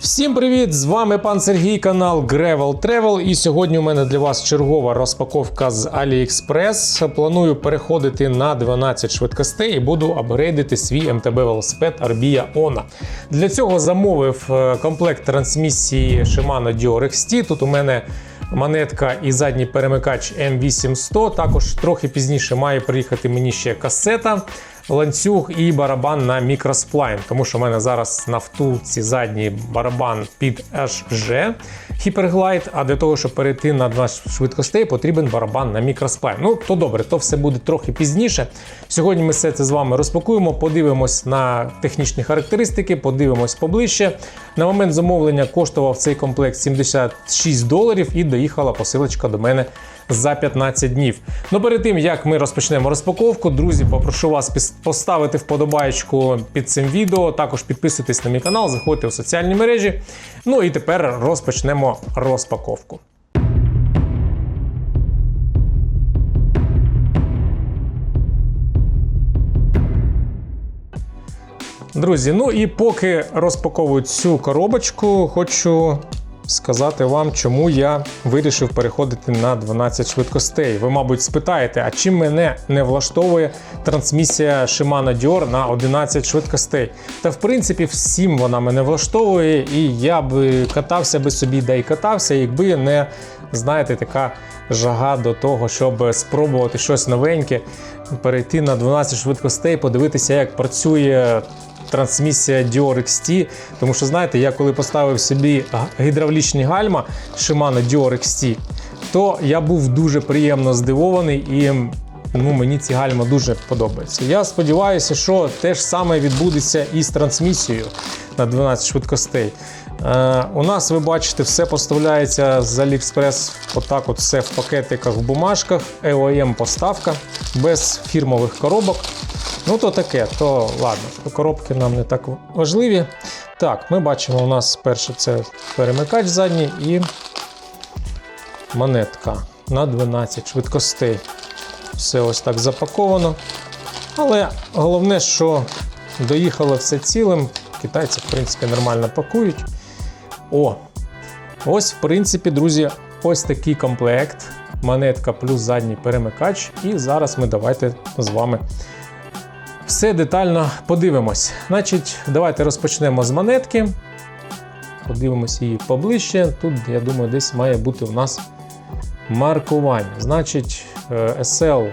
Всім привіт! З вами пан Сергій, канал Gravel Travel. І сьогодні у мене для вас чергова розпаковка з AliExpress. Планую переходити на 12 швидкостей і буду апгрейдити свій МТБ велосипед Arbia Ona. Для цього замовив е, комплект трансмісії Shimano Dior XT. Тут у мене монетка і задній перемикач M8100. Також трохи пізніше має приїхати мені ще касета ланцюг і барабан на мікросплайн, тому що в мене зараз на втулці задній барабан під HG Hyperglide, а для того, щоб перейти на 12 швидкостей, потрібен барабан на мікросплайн. Ну, то добре, то все буде трохи пізніше. Сьогодні ми все це з вами розпакуємо, подивимось на технічні характеристики, подивимось поближче. На момент замовлення коштував цей комплект 76 доларів і доїхала посилочка до мене за 15 днів. Ну перед тим як ми розпочнемо розпаковку, друзі, попрошу вас поставити вподобайку під цим відео. Також підписуйтесь на мій канал, заходьте у соціальні мережі. Ну і тепер розпочнемо розпаковку. Друзі, ну і поки розпаковую цю коробочку, хочу сказати вам, чому я вирішив переходити на 12 швидкостей. Ви, мабуть, спитаєте, а чим мене не влаштовує трансмісія Shimano Dior на 11 швидкостей? Та в принципі всім вона мене влаштовує, і я б катався би собі, да й катався, якби не знаєте, така жага до того, щоб спробувати щось новеньке, перейти на 12 швидкостей, подивитися, як працює трансмісія Dior XT. Тому що, знаєте, я коли поставив собі гідравлічні гальма Shimano Dior XT, то я був дуже приємно здивований і ну, мені ці гальма дуже подобаються. Я сподіваюся, що те ж саме відбудеться і з трансмісією на 12 швидкостей. Е, у нас, ви бачите, все поставляється з AliExpress, отак от все в пакетиках, в бумажках, EOM поставка, без фірмових коробок. Ну, то таке, то ладно, коробки нам не так важливі. Так, ми бачимо, у нас перше це перемикач задній і монетка на 12 швидкостей. Все ось так запаковано. Але головне, що доїхало все цілим. Китайці, в принципі, нормально пакують. О! Ось, в принципі, друзі, ось такий комплект. Монетка плюс задній перемикач. І зараз ми давайте з вами все детально подивимось. Значить, давайте розпочнемо з монетки. Подивимось її поближче. Тут, я думаю, десь має бути у нас маркування. Значить, е, SL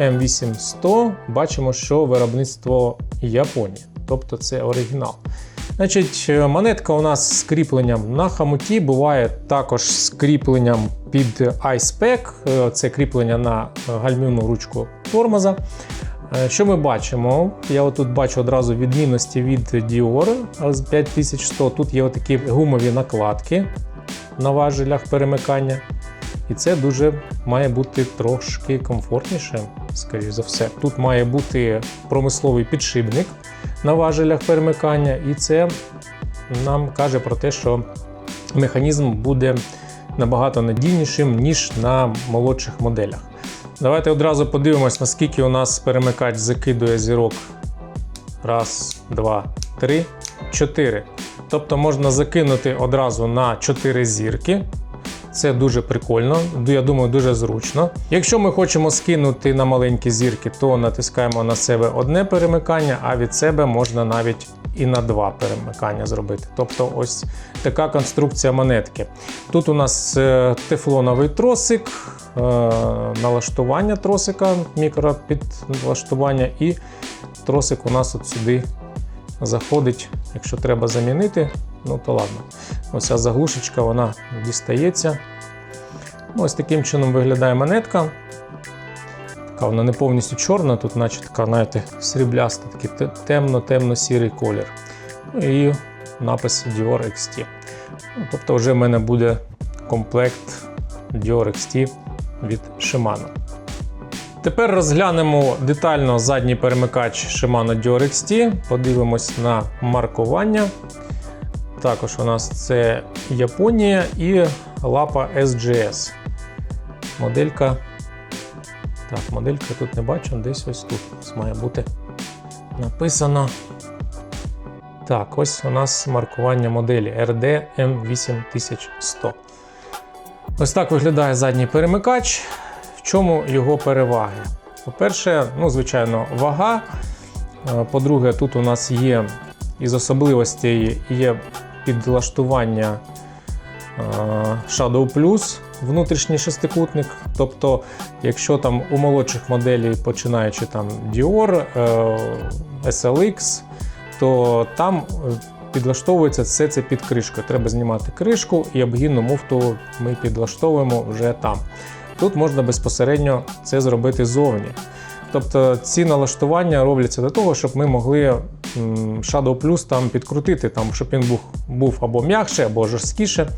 M8100 бачимо, що виробництво Японії. Тобто це оригінал. Значить, е, монетка у нас з кріпленням на хамуті, буває також з кріпленням під iSpec, е, це кріплення на гальмівну ручку тормоза. Е, Що ми бачимо? Я отут бачу одразу відмінності від Dior з 5100. Тут є отакі гумові накладки на важелях перемикання. І це дуже має бути трошки комфортніше, скоріш за все. Тут має бути промисловий підшипник на важелях перемикання, і це нам каже про те, що механізм буде набагато надійнішим, ніж на молодших моделях. Давайте одразу подивимось, наскільки у нас перемикач закидує зірок. Раз, два, три, чотири. Тобто можна закинути одразу на 4 зірки. Це дуже прикольно, я думаю, дуже зручно. Якщо ми хочемо скинути на маленькі зірки, то натискаємо на себе одне перемикання, а від себе можна навіть і на два перемикання зробити. Тобто, ось така конструкція монетки. Тут у нас е, тефлоновий тросик, налаштування тросика, мікропідлаштування, і тросик у нас от сюди заходить, якщо треба замінити, ну то ладно. Ось ця заглушечка вона дістається. Ну, Ось таким чином виглядає монетка. Така вона не повністю чорна, тут, наче така, знаєте, срібляста, такий темно-темно-сірий колір. Ну і напис Dior XT. Ну, тобто, вже в мене буде комплект Dior XT від Shimano. Тепер розглянемо детально задній перемикач Shimano Dior XT, подивимось на маркування. Також у нас це Японія і лапа SGS. Моделька. Так, моделька тут не бачу, десь ось тут ось має бути написано. Так, ось у нас маркування моделі RD M8100. Ось так виглядає задній перемикач. В чому його переваги? По-перше, ну, звичайно, вага. Е, По-друге, тут у нас є із особливостей є підлаштування е, Shadow Plus, внутрішній шестикутник. Тобто, якщо там у молодших моделей, починаючи там Dior, е, SLX, то там підлаштовується все це під кришкою. Треба знімати кришку і обгінну муфту ми підлаштовуємо вже там. Тут можна безпосередньо це зробити ззовні. Тобто ці налаштування робляться для того, щоб ми могли Shadow Plus там підкрутити, там, щоб він був, був або м'якше, або жорсткіше.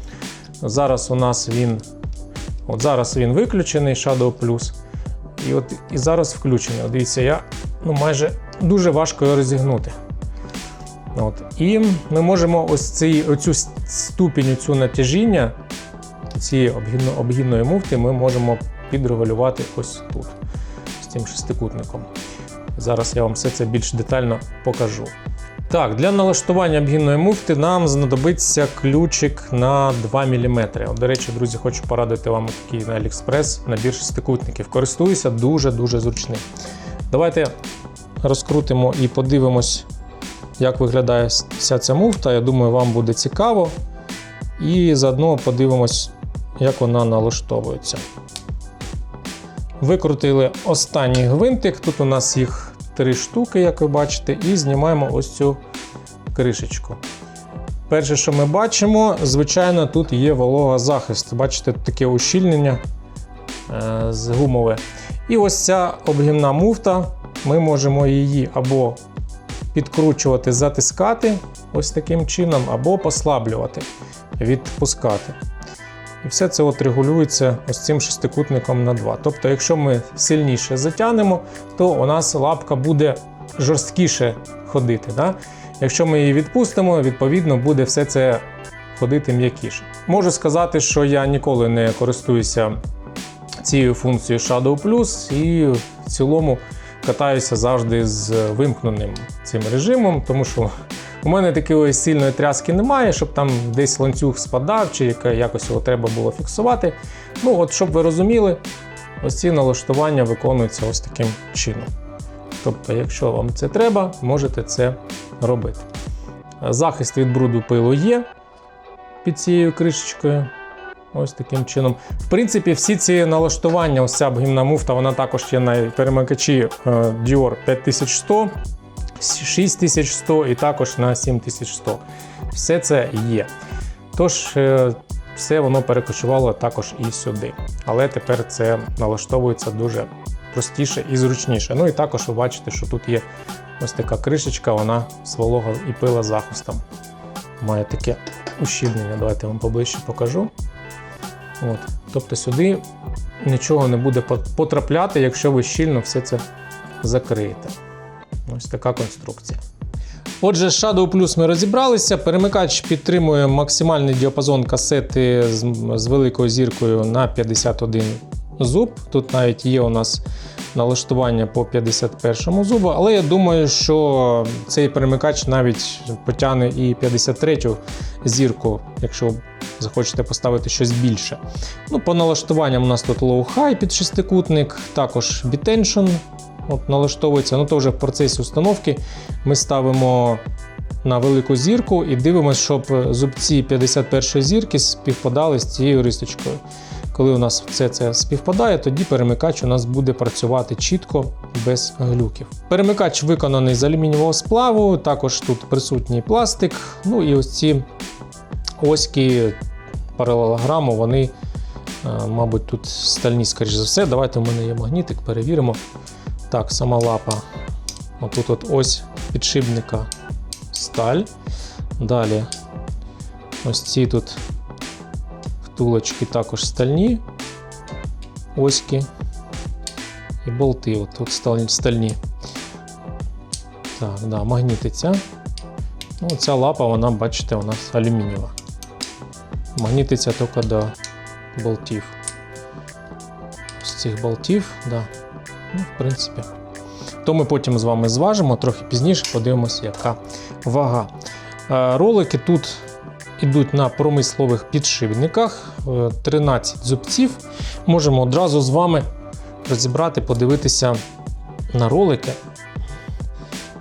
Зараз у нас він, от зараз він виключений Shadow Plus. І от і зараз включений. От дивіться, я ну, майже дуже важко його розігнути. От. І ми можемо ось цей, оцю ступінь цю натяжіння цієї обгінно, обгінної муфти ми можемо підрегулювати ось тут, з цим шестикутником. Зараз я вам все це більш детально покажу. Так, для налаштування обгінної муфти нам знадобиться ключик на 2 мм. До речі, друзі, хочу порадити вам такий на AliExpress набір шестикутників. Користуюся дуже-дуже зручним. Давайте розкрутимо і подивимось, як виглядає вся ця муфта. Я думаю, вам буде цікаво. І заодно подивимось, як вона налаштовується. Викрутили останній гвинтик. Тут у нас їх три штуки, як ви бачите, і знімаємо ось цю кришечку. Перше, що ми бачимо, звичайно, тут є вологозахист. Бачите, таке ущільнення е, з гумове. І ось ця обгімна муфта. Ми можемо її або підкручувати, затискати ось таким чином, або послаблювати, відпускати. І все це от регулюється ось цим шестикутником на 2. Тобто, якщо ми сильніше затягнемо, то у нас лапка буде жорсткіше ходити. Да? Якщо ми її відпустимо, відповідно буде все це ходити м'якіше. Можу сказати, що я ніколи не користуюся цією функцією Shadow Plus і в цілому катаюся завжди з вимкненим цим режимом, тому що у мене такої сильної тряски немає, щоб там десь ланцюг спадав, чи якось його треба було фіксувати. Ну, от щоб ви розуміли, ось ці налаштування виконуються ось таким чином. Тобто, якщо вам це треба, можете це робити. Захист від бруду пилу є під цією кришечкою. Ось таким чином. В принципі, всі ці налаштування, ось ця обгімна муфта, вона також є на перемикачі е, Dior 5100, 6100 і також на 7100. Все це є. Тож, е, все воно перекочувало також і сюди. Але тепер це налаштовується дуже простіше і зручніше. Ну і також ви бачите, що тут є ось така кришечка, вона з і пила захистом. Має таке ущільнення. Давайте я вам поближче покажу. От. Тобто сюди нічого не буде потрапляти, якщо ви щільно все це закриєте. Ось така конструкція. Отже, Shadow Plus ми розібралися. Перемикач підтримує максимальний діапазон касети з, великою зіркою на 51 зуб. Тут навіть є у нас налаштування по 51 зубу, але я думаю, що цей перемикач навіть потягне і 53 зірку, якщо захочете поставити щось більше. Ну, По налаштуванням у нас тут low-high під шестикутник, також Bitension от, налаштовується. Ну, то вже в процесі установки ми ставимо на велику зірку і дивимося, щоб зубці 51 зірки співпадали з цією ристочкою. Коли у нас все це співпадає, тоді перемикач у нас буде працювати чітко без глюків. Перемикач виконаний з алюмінієвого сплаву, також тут присутній пластик. Ну і ось ці оськи паралелограму, вони, е, мабуть, тут стальні, скоріш за все. Давайте у мене є магнітик, перевіримо. Так, сама лапа. Отут от ось підшипника сталь. Далі ось ці тут втулочки також стальні. Оськи і болти. От тут стальні. Так, да, магнітиця. Ну, ця лапа, вона, бачите, у нас алюмінієва. Магнітиця тільки до болтів. З цих болтів, да. Ну, в принципі. То ми потім з вами зважимо, трохи пізніше подивимося, яка вага. Е, Ролики тут йдуть на промислових підшипниках, е, 13 зубців. Можемо одразу з вами розібрати, подивитися на ролики.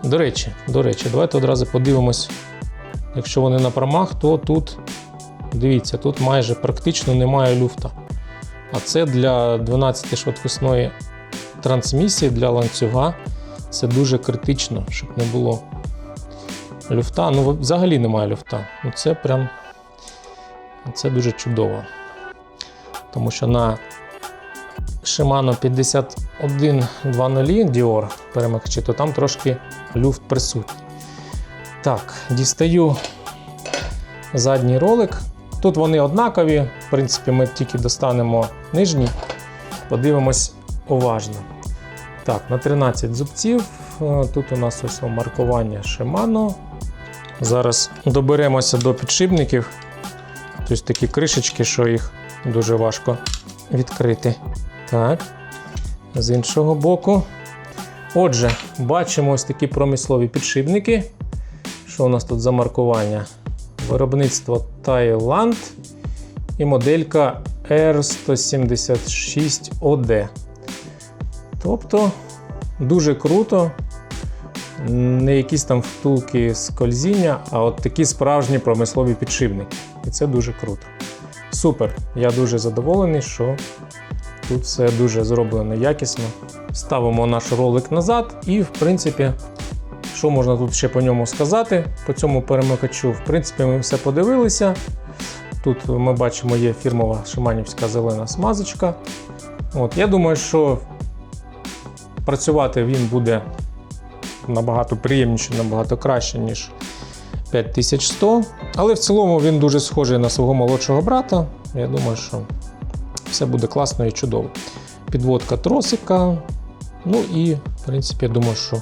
До речі, до речі, давайте одразу подивимось. Якщо вони на промах, то тут, дивіться, тут майже практично немає люфта. А це для 12-швидкісної трансмісії, для ланцюга. Це дуже критично, щоб не було люфта. Ну, взагалі немає люфта. Ну, це прям це дуже чудово. Тому що на Shimano 5120 Dior перемикачі, то там трошки люфт присутній. Так, дістаю задній ролик. Тут вони однакові. В принципі, ми тільки достанемо нижній, подивимось уважно. Так, на 13 зубців. Е, Тут у нас ось маркування Shimano. Зараз доберемося до підшипників. Тобто такі кришечки, що їх дуже важко відкрити. Так, з іншого боку. Отже, бачимо ось такі промислові підшипники. Що у нас тут за маркування? Виробництво Таїланд і моделька R176OD. Тобто дуже круто. Не якісь там втулки скользіння, а от такі справжні промислові підшипники. І це дуже круто. Супер! Я дуже задоволений, що тут все дуже зроблено якісно. Ставимо наш ролик назад, і, в принципі, що можна тут ще по ньому сказати? По цьому перемикачу, в принципі, ми все подивилися. Тут ми бачимо, є фірмова шиманівська зелена смазочка. От, Я думаю, що працювати він буде набагато приємніше, набагато краще, ніж 5100. Але в цілому він дуже схожий на свого молодшого брата. Я думаю, що все буде класно і чудово. Підводка тросика. Ну і, в принципі, я думаю, що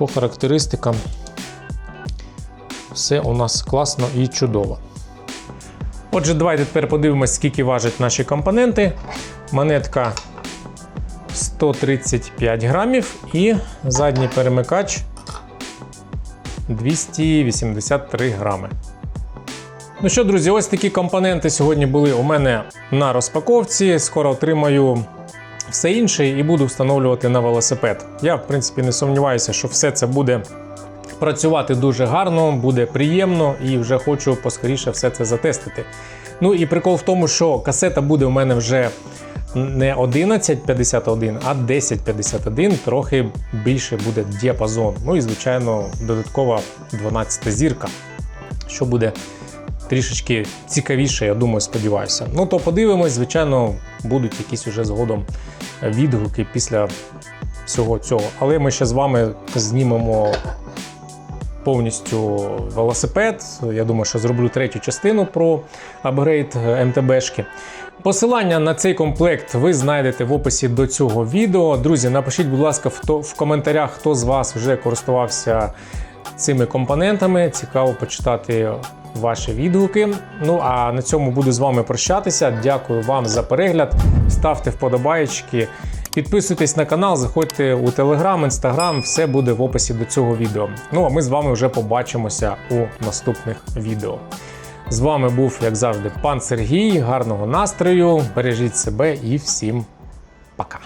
по характеристикам все у нас класно і чудово. Отже, давайте тепер подивимось, скільки важать наші компоненти. Монетка 135 грамів і задній перемикач 283 грами. Ну що, друзі, ось такі компоненти сьогодні були у мене на розпаковці. Скоро отримаю все інше і буду встановлювати на велосипед. Я, в принципі, не сумніваюся, що все це буде працювати дуже гарно, буде приємно і вже хочу поскоріше все це затестити. Ну і прикол в тому, що касета буде у мене вже не 1151, а 1051, трохи більше буде діапазон. Ну і, звичайно, додаткова 12 зірка, що буде трішечки цікавіше, я думаю, сподіваюся. Ну то подивимось, звичайно, будуть якісь уже згодом відгуки після всього цього. Але ми ще з вами знімемо повністю велосипед. Я думаю, що зроблю третю частину про апгрейд МТБшки. Посилання на цей комплект ви знайдете в описі до цього відео. Друзі, напишіть, будь ласка, в, коментарях, хто з вас вже користувався цими компонентами. Цікаво почитати ваші відгуки. Ну а на цьому буду з вами прощатися. Дякую вам за перегляд. Ставте вподобайки. Підписуйтесь на канал, заходьте у Телеграм, Інстаграм, все буде в описі до цього відео. Ну а ми з вами вже побачимося у наступних відео. З вами був, як завжди, пан Сергій. Гарного настрою, бережіть себе і всім пока.